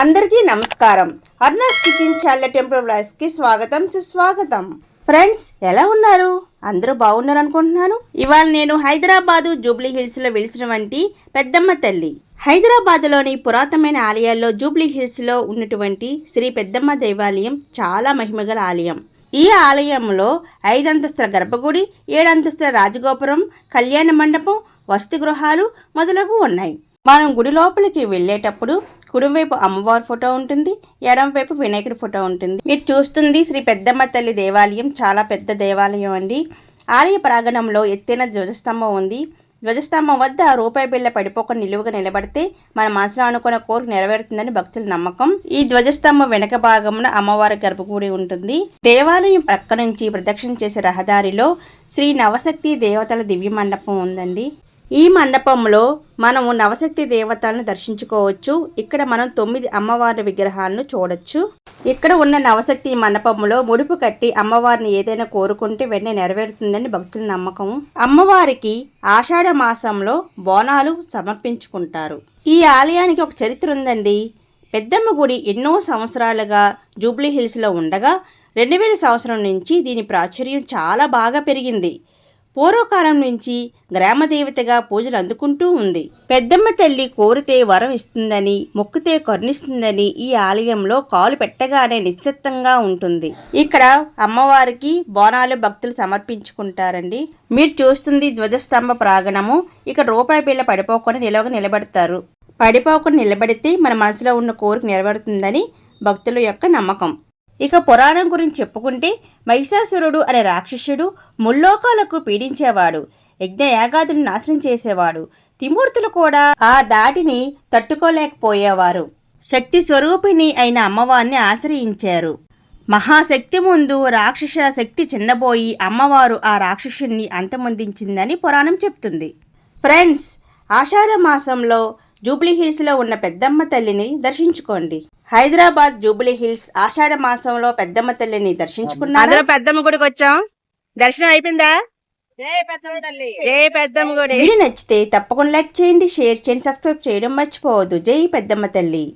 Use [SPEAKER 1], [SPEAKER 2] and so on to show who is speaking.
[SPEAKER 1] అందరికీ నమస్కారం. అర్నాస్ కిచెన్ చాల టెంపుల్ వ్లాగ్స్కి స్వాగతం సుస్వాగతం. ఫ్రెండ్స్ ఎలా ఉన్నారు? అందరూ బాగున్నారు అనుకుంటున్నాను. ఇవాళ నేను హైదరాబాదు జూబ్లీ హిల్స్లో వెలిసినటువంటి పెద్దమ్మ తల్లి. హైదరాబాద్లోని పురాతనమైన ఆలయాల్లో జూబ్లీ హిల్స్లో ఉన్నటువంటి శ్రీ పెద్దమ్మ దేవాలయం చాలా మహిమగల ఆలయం. ఈ ఆలయంలో ఐదంతస్తుల గర్భగుడి ఏడంతస్తుల రాజగోపురం కళ్యాణ మండపం వసతి గృహాలు మొదలగు ఉన్నాయి. మనం గుడి లోపలికి వెళ్ళేటప్పుడు కుడివైపు అమ్మవారి ఫోటో ఉంటుంది ఎడమవైపు వినాయకుడి ఫోటో ఉంటుంది. మీరు చూస్తుంది శ్రీ పెద్దమ్మ తల్లి దేవాలయం చాలా పెద్ద దేవాలయం అండి. ఆలయ ప్రాంగణంలో ఎత్తైన ధ్వజస్తంభం ఉంది. ధ్వజస్తంభం వద్ద రూపాయి బిళ్ళ పడిపోకుండా నిలువుగా నిలబడితే మన మనసులో అనుకున్న కోరిక నెరవేరుతుందని భక్తుల నమ్మకం. ఈ ధ్వజస్తంభం వెనక భాగమున అమ్మవారి గర్భగుడి ఉంటుంది. దేవాలయం ప్రక్క నుంచి ప్రదక్షిణ చేసే రహదారిలో శ్రీ నవశక్తి దేవతల దివ్య మండపం ఉందండి. ఈ మండపంలో మనము నవశక్తి దేవతలను దర్శించుకోవచ్చు. ఇక్కడ మనం తొమ్మిది అమ్మవారి విగ్రహాలను చూడొచ్చు. ఇక్కడ ఉన్న నవశక్తి మండపంలో ముడుపు కట్టి అమ్మవారిని ఏదైనా కోరుకుంటే వెంటనే నెరవేరుతుందని భక్తుల నమ్మకం. అమ్మవారికి ఆషాఢ మాసంలో బోనాలు సమర్పించుకుంటారు. ఈ ఆలయానికి ఒక చరిత్ర ఉందండి. పెద్దమ్మ గుడి ఎన్నో సంవత్సరాలుగా జూబ్లీ హిల్స్లో ఉండగా రెండు వేల సంవత్సరం నుంచి దీని ప్రాచుర్యం చాలా బాగా పెరిగింది. పూర్వకాలం నుంచి గ్రామదేవతగా పూజలు అందుకుంటూ ఉంది. పెద్దమ్మ తల్లి కోరితే వరం ఇస్తుందని మొక్కితే కరుణిస్తుందని ఈ ఆలయంలో కాలు పెట్టగానే నిశ్శబ్దంగా ఉంటుంది. ఇక్కడ అమ్మవారికి బోనాలు భక్తులు సమర్పించుకుంటారండి. మీరు చూస్తుంది ధ్వజస్తంభ ప్రాగణము. ఇక్కడ రూపాయి బిళ్ళ పడిపోకుండా నిలవగా నిలబడతారు. పడిపోకుండా నిలబడితే మన మనసులో ఉన్న కోరిక నెరవేరుతుందని భక్తుల యొక్క నమ్మకం. ఇక పురాణం గురించి చెప్పుకుంటే మహిషాసురుడు అనే రాక్షసుడు ముల్లోకాలకు పీడించేవాడు. యజ్ఞయాగాదులను నాశనం చేసేవాడు. తిమూర్తులు కూడా ఆ దాటిని తట్టుకోలేకపోయేవారు. శక్తి స్వరూపిణి అయిన అమ్మవారిని ఆశ్రయించారు. మహాశక్తి ముందు రాక్షసుల శక్తి చిన్నబోయి అమ్మవారు ఆ రాక్షసుని అంతమొందించిందని పురాణం చెప్తుంది. ఫ్రెండ్స్ ఆషాఢ మాసంలో జూబ్లీ హిల్స్లో ఉన్న పెద్దమ్మ తల్లిని దర్శించుకోండి. హైదరాబాద్ జూబ్లీ హిల్స్ ఆషాఢ మాసంలో పెద్దమ్మ తల్లిని దర్శించుకున్నా అందరూ పెద్దమ్మ గుడికి వచ్చాం. దర్శనం అయిపోయిందా? జై పెద్దమ్మ గుడి? నచ్చితే తప్పకుండా లైక్ చేయండి షేర్ చేయండి సబ్స్క్రైబ్ చేయడం మర్చిపోవద్దు. జై పెద్దమ్మ తల్లి.